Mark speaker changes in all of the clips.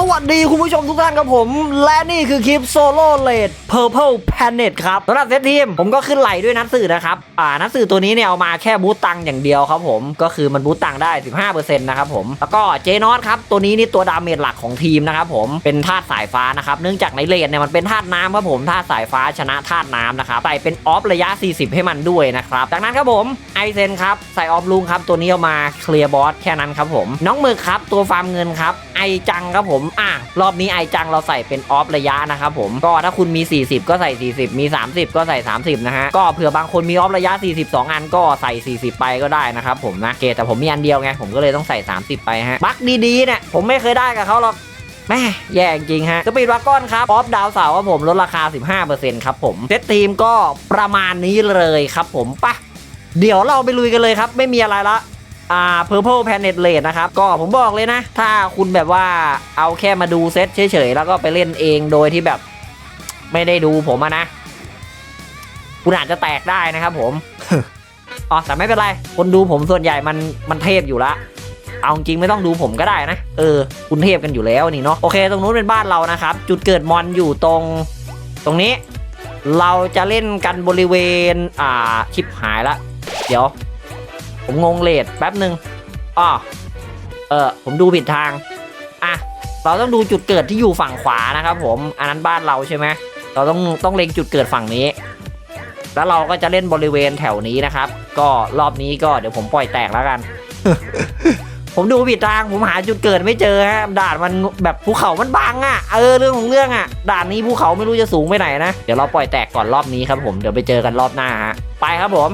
Speaker 1: สวัสดีคุณผู้ชมทุกท่านครับผม และนี่คือคลิปโซโล่เลด Purple Planet ครับสำหรับเซตทีมผมก็ขึ้นไหลด้วยนัดสื่อนะครับ อ่านัดสื่อตัวนี้เนี่ยเอามาแค่บูตตังอย่างเดียวครับผม ก็คือมันบูตตังได้ 15%นะครับผม แล้วก็เจนอสครับตัวนี้นี่ตัวดาเมจหลักของทีมนะครับผม เป็นธาตุสายฟ้านะครับ เนื่องจากในเลดเนี่ยมันเป็นธาตุน้ำครับผมธาตุสายฟ้าชนะธาตุน้ำนะครับใส่เป็นออฟระยะ 40 ให้มันด้วยนะครับ จากนั้นครับผมไอเซนครับใส่ออฟลุงครับตัวนี้เอามาเคลียร์บอสแค่นั้นครับผม น้องมึกครับตัวฟาร์มเงินครับไอจังครับผมอะรอบนี้ไอจังเราใส่เป็นออฟระยะนะครับผมก็ถ้าคุณมี 40 ก็ใส่ 40 มี 30 ก็ใส่ 30 นะฮะ ก็เผื่อบางคนมีออฟระยะ 42 อันก็ใส่ 40 ไปก็ได้นะครับผมนะโอเคแต่ผมมีอันเดียวไง ผมก็เลยต้องใส่ 30 ไปฮะ บักดีๆเนี่ยผมไม่เคยได้กับเขาหรอกแม่แย่จริงฮะ สปีดวากอนครับออฟดาวเสาร์ครับผมลดราคา 15%ครับผมเซตทีมก็ประมาณนี้เลยครับผมปะเดี๋ยวเราไปลุยกันเลยครับ ไม่มีอะไรละ อ่า Purple Planet Raid นะครับ ก็ผมบอกเลยนะ ถ้าคุณแบบว่าเอาแค่มาดูเซตเฉยๆ แล้วก็ไปเล่นเองโดยที่แบบไม่ได้ดูผมอะนะ คุณอาจจะแตกได้นะครับผม อ๋อ แต่ไม่เป็นไร คนดูผมส่วนใหญ่มันมันเทพอยู่ละเอาจริงไม่ต้องดูผมก็ได้นะ เออ คุณเทพกันอยู่แล้วนี่เนาะ โอเค ตรงนู้นเป็นบ้านเรานะครับ จุดเกิดมอนอยู่ตรง ตรงนี้ เราจะเล่นกันบริเวณ อ่าชิปหายละ เดี๋ยว ผมงงเลทแป๊บหนึ่งอ้อเออผมดูผิดทาง อะ เราต้องดูจุดเกิดที่อยู่ฝั่งขวานะครับ ผมอันนั้นบ้านเราใช่ไหมเราต้องต้องเล็งจุดเกิดฝั่งนี้ แล้วเราก็จะเล่นบริเวณแถวนี้นะครับ ก็รอบนี้ก็เดี๋ยวผมปล่อยแตกแล้วกัน ผมดูผิดทางผมหาจุดเกิดไม่เจอฮะด่านมันแบบภูเขามันบังอะ่ะเออเรื่องของเรื่องอะ่ะด่านนี้ภูเขาไม่รู้จะสูงไปไหนนะเดี๋ยวเราปล่อยแตกก่อนรอบนี้ครับผมเดี๋ยวไปเจอกันรอบหน้าฮะไปครับผม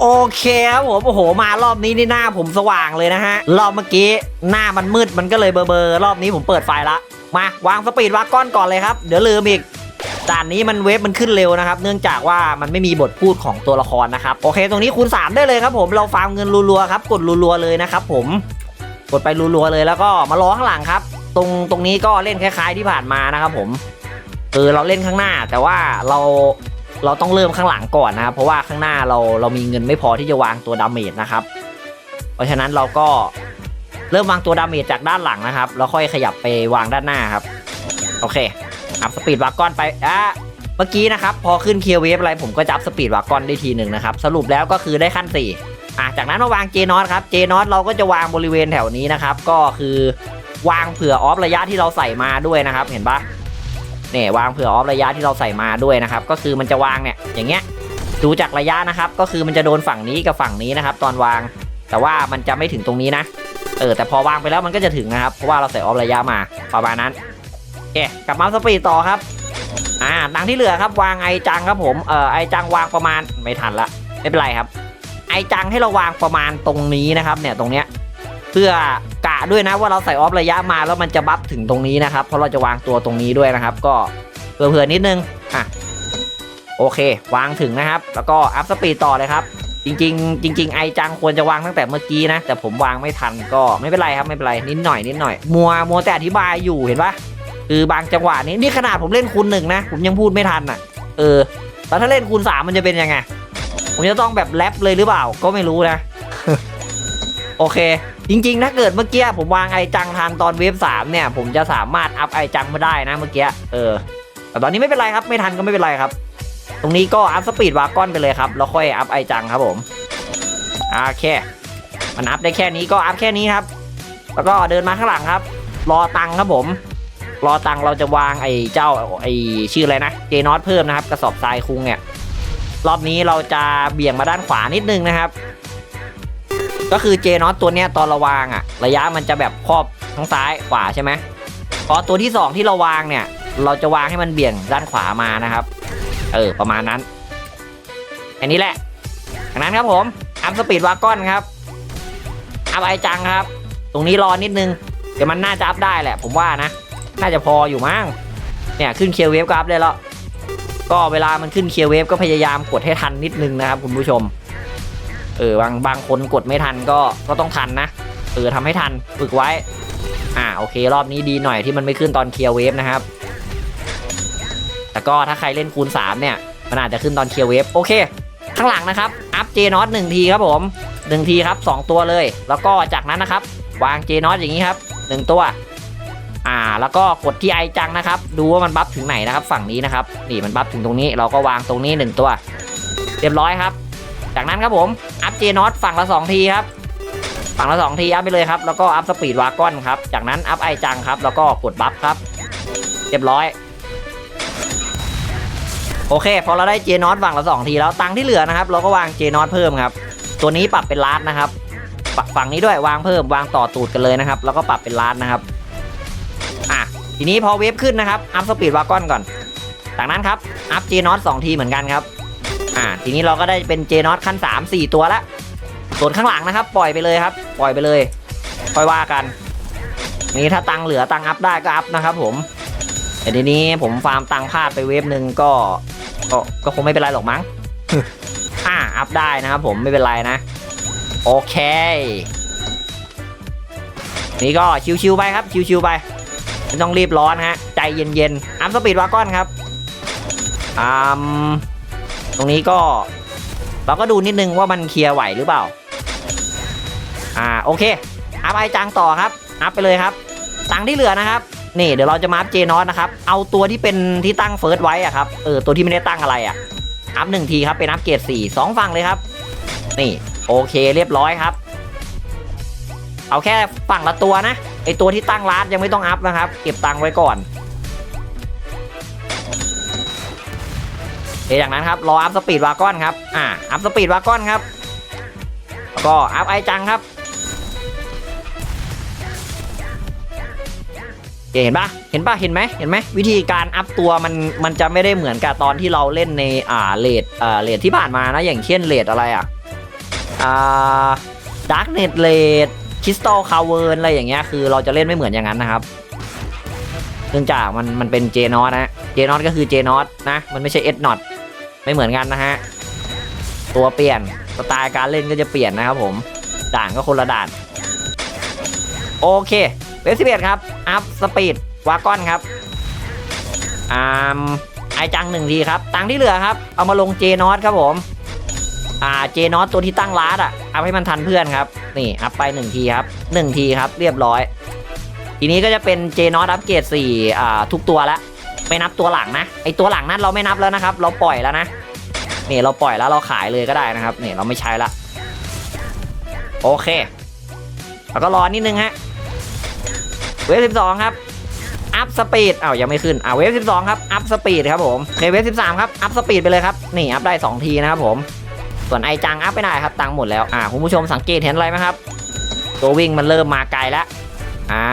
Speaker 1: โอเคครับผมโอ้โหมารอบนี้นี่หน้าผมสว่างเลยนะฮะ รอบเมื่อกี้หน้ามันมืดมันก็เลยเบลอๆรอบนี้ผมเปิดไฟละมาวางสปีดวากก้อนก่อนเลยครับ เดี๋ยวลืมอีกด่านนี้มันเวฟมันขึ้นเร็วนะครับ เนื่องจากว่ามันไม่มีบทพูดของตัวละครนะครับ โอเค ตรงนี้คูณ3ได้เลยครับผมเราฟาร์มเงินรัวๆครับ กดรัวๆเลยนะครับผมกดไปรัวๆเลยแล้วก็มารอข้างหลังครับ ตรงตรงนี้ก็เล่นคล้าย ๆ ที่ผ่านมานะครับผมคือเราเล่นข้างหน้า แต่ว่าเรา เราต้องเริ่มข้างหลังก่อนนะครับเพราะว่าข้างหน้าเราเรามีเงินไม่พอที่จะวางตัวดาเมจนะครับ เพราะฉะนั้นเราก็เริ่มวางตัวดาเมจจากด้านหลังนะครับแล้วค่อยขยับไปวางด้านหน้าครับ โอเคอัพสปีดวากอนไปอะเมื่อกี้นะครับพอขึ้นเคียวเวฟอะไรผมก็จับสปีดวากอนได้ทีหนึ่งนะครับสรุปแล้วก็คือได้ขั้น4อะจากนั้นมาวางเจนอตครับเจนอตเราก็จะวางบริเวณแถวนี้นะครับ ก็คือวางเผื่อออฟระยะที่เราใส่มาด้วยนะครับ เห็นปะ เนี่ยวางเผื่อออฟระยะที่เราใส่มาด้วยนะครับ ก็คือมันจะวางเนี่ยอย่างเงี้ยดูจากระยะนะครับ ก็คือมันจะโดนฝั่งนี้กับฝั่งนี้นะครับ ตอนวาง แต่ว่ามันจะไม่ถึงตรงนี้นะ เออแต่พอวางไปแล้วมันก็จะถึงนะครับ เพราะว่าเราใส่ออฟระยะมาประมาณนั้นโอเคกลับมาสปีดต่อครับอ่าดังที่เหลือครับวางไอจังครับผมเออไอจังวางประมาณไม่ทันละไม่เป็นไรครับ ไอจังให้เราวางประมาณตรงนี้นะครับ เนี่ยตรงเนี้ย พื่อกะด้วยนะว่าเราใส่ออฟระยะมาแล้วมันจะบัฟถึงตรงนี้นะครับ เพราะเราจะวางตัวตรงนี้ด้วยนะครับ ก็เผื่อๆนิดนึงอะโอเค วางถึงนะครับ แล้วก็อัพสปีดต่อเลยครับ จริง ๆ จริง ๆ ไอจังควรจะวางตั้งแต่เมื่อกี้นะ แต่ผมวางไม่ทันก็ไม่เป็นไรครับไม่เป็นไรนิดหน่อยนิดหน่อย มัวมัวแต่อธิบายอยู่เห็นปะคือบางจังหวะนี้นี่ขนาดผมเล่นคูณหนึ่งนะ ผมยังพูดไม่ทันอะ เออแล้วถ้าเล่นคูณสามมันจะเป็นยังไง ผมจะต้องแบบแรปเลยหรือเปล่า ก็ไม่รู้นะ โอเค จริงๆ ถ้าเกิดเมื่อกี้ผมวางไอจังทันตอนเวฟสามเนี่ย ผมจะสามารถอัพไอจังมาได้นะเมื่อกี้ เออ แต่ตอนนี้ไม่เป็นไรครับ ไม่ทันก็ไม่เป็นไรครับ ตรงนี้ก็อัพสปีดวากอนไปเลยครับ แล้วค่อยอัพไอจังครับผม โอเค มันอัพได้แค่นี้ก็อัพแค่นี้ครับ แล้วก็เดินมาข้างหลังครับ รอตังครับผม รอตังเราจะวางไอ้เจ้าไอ้ชื่ออะไรนะ เจนอตเพิ่มนะครับ กระสอบทรายคุงเนี่ย รอบนี้เราจะเบี่ยงมาด้านขวานิดนึงนะครับ ก็คือเจนอตตัวเนี้ยตอนเราวางอะระยะมันจะแบบครอบทั้งซ้ายขวาใช่ไหมพอตัวที่สองที่เราวางเนี่ย เราจะวางให้มันเบี่ยงด้านขวามานะครับ เออประมาณนั้นอันนี้แหละจากนั้นครับผมอัพสปีดวากอนครับอัพไอจังครับ ตรงนี้รอนิดนึง เดี๋ยวมันน่าจะอัพได้แหละ ผมว่านะ น่าจะพออยู่มั้งเนี่ยขึ้นเคลียร์เวฟก็อัพได้แล้วก็เวลามันขึ้นเคลียร์เวฟก็พยายามกดให้ทันนิดนึงนะครับคุณผู้ชม เออบางบางคนกดไม่ทันก็ก็ต้องทันนะเออทำให้ทันฝึกไว้ อ่าโอเค รอบนี้ดีหน่อยที่มันไม่ขึ้นตอนเคลียร์เวฟนะครับ แต่ก็ถ้าใครเล่นคูณ 3 เนี่ย มันอาจจะขึ้นตอนเคลียร์เวฟโอเค ข้างหลังนะครับอัพเจนอตหนึ่งทีครับผมหนึ่งทีครับ 2 ตัวเลย แล้วก็จากนั้นนะครับ วางเจนอตอย่างนี้ครับหนึ่งตัวอ่าแล้วก็กดที่ไอจังนะครับ ดูว่ามันบัฟถึงไหนนะครับ ฝั่งนี้นะครับนี่มันบัฟถึงตรงนี้เราก็วางตรงนี้หนึ่งตัว เรียบร้อยครับ จากนั้นครับผม อัพเจนอตฝั่งละสองทีครับ ฝั่งละสองทีอัพไปเลยครับ แล้วก็อัพสปีดวากอนครับ จากนั้นอัพไอจังครับ แล้วก็กดบัฟครับ เรียบร้อย โอเค พอเราได้เจนอตฝั่งละสองทีแล้ว ตังที่เหลือนะครับ เราก็วางเจนอตเพิ่มครับ ตัวนี้ปรับเป็นล้านนะครับ ฝั่งนี้ด้วยวางเพิ่มวางต่อตูดกันเลยนะครับ แล้วก็ปรับเป็นล้านนะครับ อะ ทีนี้พอเวฟขึ้นนะครับ อัพสปีดวากอนก่อน จากนั้นครับ อัพเจนอตสองทีเหมือนกันครับ อ่าทีนี้เราก็ได้เป็นเจนอตขั้น 3 4 ตัวแล้วส่วนข้างหลังนะครับ ปล่อยไปเลยครับ ปล่อยไปเลย ค่อยว่ากัน นี่ถ้าตังค์เหลือตังค์อัพได้ก็อัพนะครับ ผมแต่ทีนี้ผมฟาร์มตังค์พลาดไปเวฟหนึ่งก็ก็ก็คงไม่เป็นไรหรอกมั้งอ่าอัพได้นะครับ ผมไม่เป็นไรนะ โอเค นี่ก็ชิวๆไปครับชิวๆไปไม่ต้องรีบร้อนฮะ ใจเย็นๆอัพสปีดวากอนครับอืม ตรงนี้ก็ เราก็ดูนิดนึงว่ามันเคลียร์ไหวหรือเปล่า อ่าโอเคอัพไอจังต่อครับ อัพไปเลยครับ ตังที่เหลือนะครับ นี่เดี๋ยวเราจะมาอัพเจนอสนะครับ เอาตัวที่เป็นที่ตั้งเฟิร์สไว้อะครับ เออตัวที่ไม่ได้ตั้งอะไรอะอัพหนึ่งทีครับเป็นอัพเกรดสี่สองฝั่งเลยครับ นี่โอเคเรียบร้อยครับ เอาแค่ฝั่งละตัวนะไอตัวที่ตั้งร้านยังไม่ต้องอัพนะครับ เก็บตังไว้ก่อน เดี๋ยวอย่างนั้นครับรออัพสปีดวากอนครับอ่าอัพสปีดวากอนครับแล้วก็อัพไอจังครับเห็นปะเห็นปะเห็นไหมเห็นไหมวิธีการอัพตัวมันมันจะไม่ได้เหมือนกับตอนที่เราเล่นในอ่าเลดอ่าเลดที่ผ่านมานะอย่างเช่นเลดอะไรอะอ่าดาร์กเน็ตเลดคริสตัลคาเวิร์นอะไรอย่างเงี้ยคือเราจะเล่นไม่เหมือนอย่างนั้นนะครับเนื่องจากมันมันเป็นเจนอตนะเจนอตก็คือเจนอตนะมันไม่ใช่เอสนอต ไม่เหมือนกันนะฮะ ตัวเปลี่ยนสไตล์การเล่นก็จะเปลี่ยนนะครับผมด่านก็คนละด่าน โอเคเวสิเอ็ดครับ อัพสปีดวากอนครับอ่าไอจังหนึ่งทีครับ ตังค์ที่เหลือครับ เอามาลงเจนอตครับผม อ่าเจนอตตัวที่ตั้งร้านอะเอาให้มันทันเพื่อนครับ นี่อัพไปหนึ่งทีครับหนึ่งทีครับ เรียบร้อย ทีนี้ก็จะเป็นเจนอตอัพเกรดสี่อ่าทุกตัวแล้วไม่นับตัวหลังนะไอตัวหลังนั้นเราไม่นับแล้วนะครับ เราปล่อยแล้วนะ นี่เราปล่อยแล้วเราขายเลยก็ได้นะครับนี่เราไม่ใช้ละโอเคแล้วก็รอนิดนึงฮะเวฟ12ครับอัพสปีดอ้าวยังไม่ขึ้นอ่าเวฟ12ครับอัพสปีดครับผมเคเวฟ13ครับอัพสปีดไปเลยครับนี่อัพได้2ทีนะครับผมส่วนไอจังอัพไม่ได้ครับตังหมดแล้วอ่าคุณผู้ชมสังเกตเห็นอะไรไหมครับ ตัววิ่งมันเริ่มมาไกลแล้วอ่า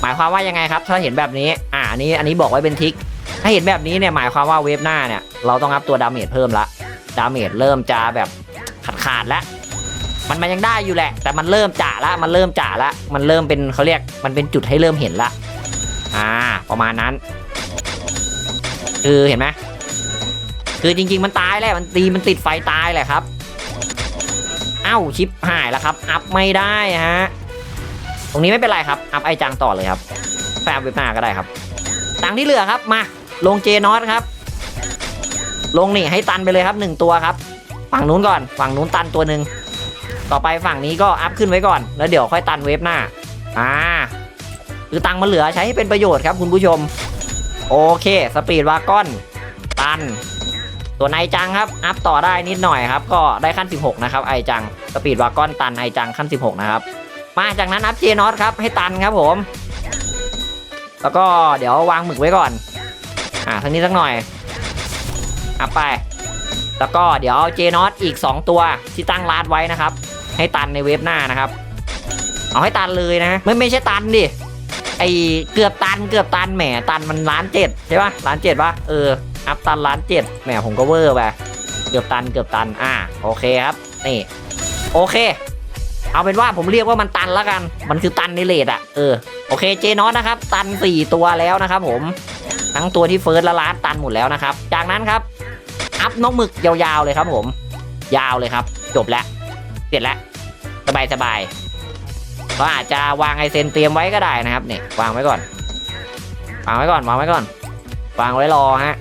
Speaker 1: หมายความว่ายังไงครับ ถ้าเห็นแบบนี้ อ่าอันนี้อันนี้บอกไว้เป็นทิก ถ้าเห็นแบบนี้เนี่ยหมายความว่าเวฟหน้าเนี่ย เราต้องอัพตัวดาเมจเพิ่มละดาเมจเริ่มจะแบบขาดขาดแล้วมันมันยังได้อยู่แหละ แต่มันเริ่มจ่าละมันเริ่มจ่าละมันเริ่มเป็นเขาเรียกมันเป็นจุดให้เริ่มเห็นละอ่า ประมาณนั้น คือเห็นไหมคือจริง ๆ มันตายแหละมันตีมันติดไฟตายแหละครับ เอ้าชิปหายแล้วครับ อัพไม่ได้ฮะตรงนี้ไม่เป็นไรครับ อัพไอจังต่อเลยครับแปบเว็บหน้าก็ได้ครับตังค์ที่เหลือครับมา ลงเจนอตครับ ลงนี่ให้ตันไปเลยครับหนึ่งตัวครับ ฝั่งนู้นก่อน ฝั่งนู้นตันตัวหนึ่งต่อไปฝั่งนี้ก็อัพขึ้นไว้ก่อน แล้วเดี๋ยวค่อยตันเวฟหน้า อ่า คือตังค์มันเหลือใช้ให้เป็นประโยชน์ครับคุณผู้ชม โอเค สปีดวากอนตัน ตัวนไอจังครับ อัพต่อได้นิดหน่อยครับ ก็ได้ขั้น 16 นะครับ ไอจัง สปีดวากอนตันไอจังขั้น 16 นะครับ มาจากนั้นอัพเจนอตครับ ให้ตันครับผม แล้วก็เดี๋ยววางหมึกไว้ก่อน อ่าทั้งนี้สักหน่อยอัพไป แล้วก็เดี๋ยวเอาเจนอตอีก 2 ตัวที่ตั้งลาดไว้นะครับ ให้ตันในเว็บหน้านะครับ เอาให้ตันเลยนะ ไม่ไม่ใช่ตันดิไอเกือบตันเกือบตันแหมตันมันล้านเจ็ดใช่ปะล้านเจ็ดปะเอออัพตันล้านเจ็ดแหมผมก็เวอร์ไปเกือบตันเกือบตันอ่าโอเคครับนี่โอเค เอาเป็นว่าผมเรียกว่ามันตันแล้วกัน มันคือตันในเลดอะเออโอเคเจนอตนะครับ ตัน 4 ตัวแล้วนะครับผม ทั้งตัวที่เฟิร์สและล้านตันหมดแล้วนะครับ จากนั้นครับ อัพนกหมึกยาวๆเลยครับผม ยาวเลยครับ จบแล้วเสร็จแล้วสบายสบายๆเราอาจจะวางไอเซนเตรียมไว้ก็ได้นะครับเนี่ยวางไว้ก่อน วางไว้ก่อนวางไว้ก่อน วางไว้รอฮะ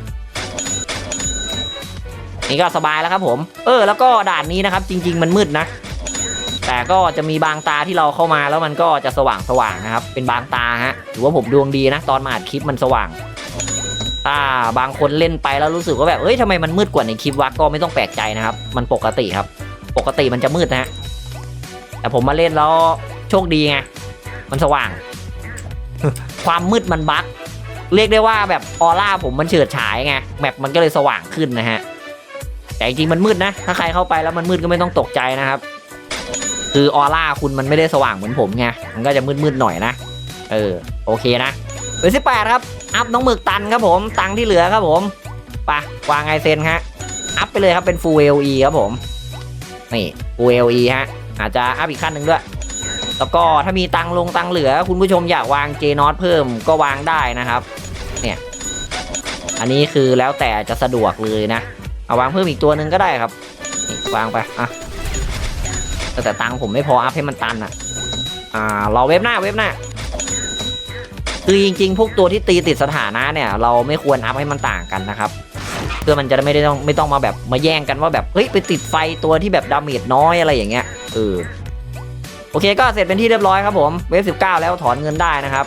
Speaker 1: นี่ก็สบายแล้วครับผม เออ แล้วก็ด่านนี้นะครับ จริง ๆ มันมืดนะแต่ก็จะมีบางตาที่เราเข้ามาแล้วมันก็จะสว่างสว่างนะครับ เป็นบางตาฮะถือว่าผมดวงดีนะ ตอนมาอัดคลิปมันสว่าง ถ้าบางคนเล่นไปแล้วรู้สึกว่าแบบเอ้ยทำไมมันมืดกว่าในคลิปวะก็ไม่ต้องแปลกใจนะครับ มันปกติครับ ปกติมันจะมืดนะฮะแต่ผมมาเล่นแล้วโชคดีไงมันสว่าง ความมืดมันบั๊กเรียกได้ว่าแบบออร่าผมมันเฉิดฉายไงแมปมันก็เลยสว่างขึ้นนะฮะแต่จริงมันมืดนะ ถ้าใครเข้าไปแล้วมันมืดก็ไม่ต้องตกใจนะครับ คือออร่าคุณมันไม่ได้สว่างเหมือนผมไงมันก็จะมืดๆหน่อยนะเออโอเคนะ เบอร์สิบแปดครับ อัพน้องหมึกตันครับผม ตังค์ที่เหลือครับผมไปวางไอเซนฮะ อัพไปเลยครับเป็น Full LE ครับผม นี่ Full LE ฮะ อาจจะอัพอีกขั้นหนึ่งด้วย แล้วก็ถ้ามีตังค์ลงตังค์เหลือ คุณผู้ชมอยากวาง J n o t เพิ่มก็วางได้นะครับ เนี่ย อันนี้คือแล้วแต่จะสะดวกเลยนะ เอาวางเพิ่มอีกตัวหนึ่งก็ได้ครับนี่วางไป อะ แต่ตังค์ผมไม่พออัพให้มันตันอะ อ่า รอเว็บหน้าเว็บหน้า คือจริง ๆ พวกตัวที่ตีติดสถานะเนี่ย เราไม่ควรอัพให้มันต่างกันนะครับเพื่อมันจะไม่ได้ต้องไม่ต้องมาแบบมาแย่งกันว่าแบบเฮ้ยไปติดไฟตัวที่แบบดาเมจน้อยอะไรอย่างเงี้ยเออโอเคก็เสร็จเป็นที่เรียบร้อยครับผมเวฟสิบเก้าแล้วถอนเงินได้นะครับ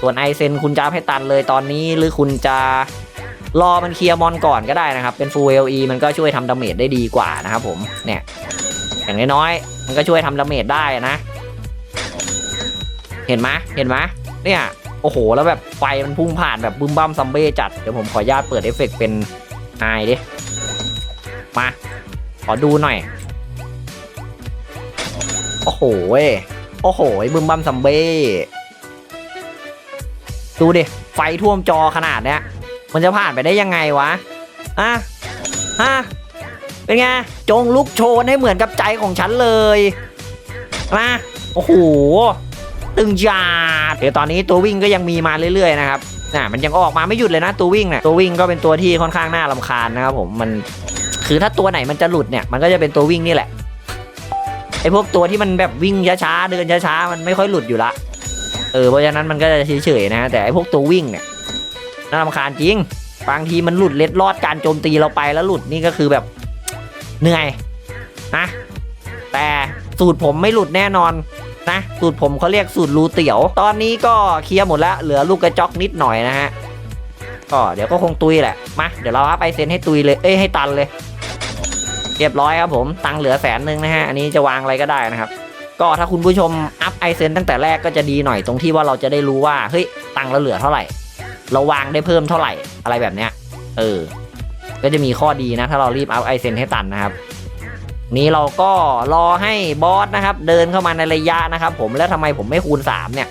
Speaker 1: ส่วนไอเซนคุณจะให้ตันเลยตอนนี้หรือคุณจะรอมันเคลียร์มอนก่อนก็ได้นะครับ เป็น Full LE มันก็ช่วยทำดาเมจได้ดีกว่านะครับผมเนี่ยอย่างน้อยๆมันก็ช่วยทำดาเมจได้นะ เห็นไหมเห็นไหมเนี่ย โอ้โห แล้วแบบไฟมันพุ่งผ่านแบบบึ้มบั้มซัมเบ้จัด เดี๋ยวผมขออนุญาตเปิดเอฟเฟกต์เป็นไอดิ มา ขอดูหน่อย โอ้โหเว้ยโอ้โหบึ้มบั้มซัมเบ้ ดูดิ ไฟท่วมจอขนาดเนี้ย มันจะผ่านไปได้ยังไงวะ อะฮะเป็นไง จงลุกโชนให้เหมือนกับใจของฉันเลยนะโอ้โห ตึงจาดเดี๋ยวตอนนี้ตัววิ่งก็ยังมีมาเรื่อยๆนะครับน่ะมันยังออกมาไม่หยุดเลยนะตัววิ่งเนี่ยตัววิ่งก็เป็นตัวที่ค่อนข้างน่ารำคาญนะครับผมมันคือถ้าตัวไหนมันจะหลุดเนี่ยมันก็จะเป็นตัววิ่งนี่แหละไอ้พวกตัวที่มันแบบวิ่งช้าๆเดินช้าๆมันไม่ค่อยหลุดอยู่ละเออเพราะฉะนั้นมันก็จะเฉยๆนะแต่ไอ้พวกตัววิ่งเนี่ยน่ารำคาญจริงบางทีมันหลุดเล็ดลอดการโจมตีเราไปแล้วหลุดนี่ก็คือแบบเหนื่อยนะแต่สูตรผมไม่หลุดแน่นอน นะ สูตรผมเขาเรียกสูตรรูเตี๋ยว ตอนนี้ก็เคลียร์หมดแล้วเหลือลูกกระจอกนิดหน่อยนะฮะก็เดี๋ยวก็คงตุยแหละมาเดี๋ยวเราอัพไอเซ็นให้ตุยเลยเอ้ยให้ตันเลย เรียบร้อยครับผมตังค์เหลือแสนหนึ่งนะฮะอันนี้จะวางอะไรก็ได้นะครับ ก็ถ้าคุณผู้ชมอัพไอเซนตั้งแต่แรกก็จะดีหน่อยตรงที่ว่าเราจะได้รู้ว่าเฮ้ยตังค์เราเหลือเท่าไหร่ เราวางได้เพิ่มเท่าไหร่อะไรแบบเนี้ยเออก็จะมีข้อดีนะ ถ้าเรารีบอัพไอเซนให้ตันนะครับ นี้เราก็รอให้บอสนะครับ เดินเข้ามาในระยะนะครับ ผมแล้วทำไมผมไม่คูณ 3 เนี่ย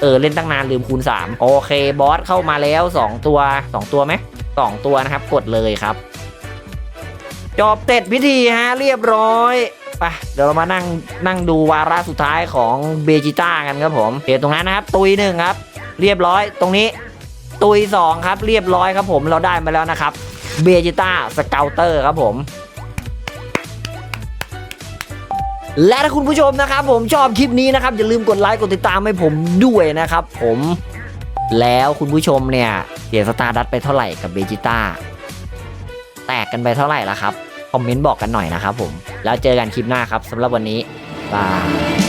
Speaker 1: เออ เล่นตั้งนานลืมคูณ 3 โอเคบอสเข้ามาแล้ว 2 ตัว 2 ตัวไหมสองตัวนะครับ กดเลยครับ จบเสร็จพิธีฮะเรียบร้อยไปเดี๋ยวเรามานั่งนั่งดูวาระสุดท้ายของเบจิต้ากันครับผมเดี๋ยวตรงนั้นนะครับ ตุยหนึ่งครับ เรียบร้อยตรงนี้ ตุยสองครับ เรียบร้อยครับผมเราได้มาแล้วนะครับเบจิต้าสเกลเตอร์ครับผม และถ้าคุณผู้ชมนะครับผมชอบคลิปนี้นะครับอย่าลืมกดไลค์กดติดตามให้ผมด้วยนะครับผมแล้วคุณผู้ชมเนี่ยเสียสตาร์ดัตไปเท่าไหร่กับเบจิต้าแตกกันไปเท่าไหร่ละครับ คอมเมนต์บอกกันหน่อยนะครับผม แล้วเจอกันคลิปหน้าครับสำหรับวันนี้บาย